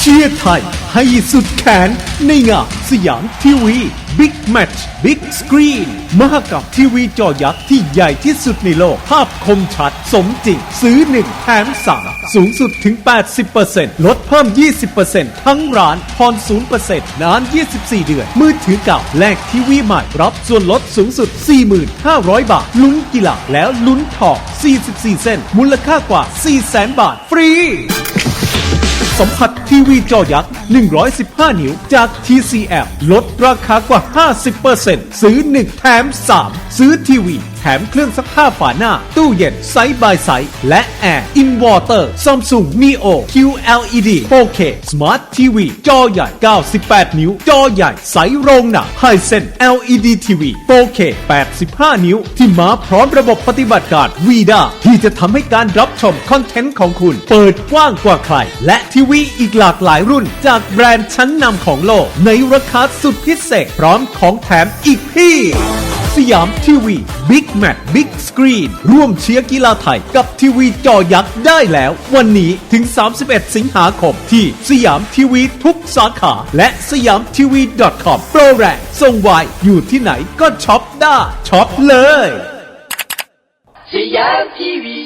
เชียร์ไทย ให้สุดแขนในงานสยามทีวีบิ๊กแมตช์บิ๊กสกรีนมหกรรมทีวีจอยักษ์ที่ใหญ่ที่สุดในโลก ภาพคมชัด สมจริง ซื้อ 1 แถม 3 สูงสุดถึง 80%ลดเพิ่ม 20%ทั้งร้านผ่อน 0%นาน 24 เดือน มือถือเก่าแลกทีวีใหม่ รับส่วนลดสูงสุด 4,500 บาท ลุ้นกีฬาแล้วลุ้นทอง44 เส้น มูลค่ากว่า 400,000 บาท ฟรี สัมผัสทีวีจอยักษ์ 115 นิ้วจาก TCL ลดราคากว่า 50%ซื้อ 1 แถม 3 ซื้อทีวี แถมเครื่องซักผ้าฝาหน้า ตู้เย็นไซส์บายไซส์และแอร์อินวอเตอร์ Samsung Neo QLED 4K Smart TV จอใหญ่ 98 นิ้ว จอใหญ่ไซส์โรงหนัง Hisense LED TV 4K 85 นิ้ว ที่มาพร้อมระบบปฏิบัติการ VIDA ที่จะทำให้การรับชมคอนเทนต์ของคุณ เปิดกว้างกว่าใคร และทีวีอีกหลากหลายรุ่นจากแบรนด์ชั้นนำของโลก ในราคาสุดพิเศษพร้อมของแถมอีกเพี่สยามทีวีบิ๊กแมทบิ๊กสกรีนร่วมเชียร์กีฬาไทยกับทีวีจอยักษ์ได้แล้ว วันนี้ถึง 31 สิงหาคมที่สยามทีวีทุกสาขา และสยามทีวี .com โปรแรงส่งไวอยู่ที่ไหนก็ช็อปได้ช็อปเลยสยามทีวี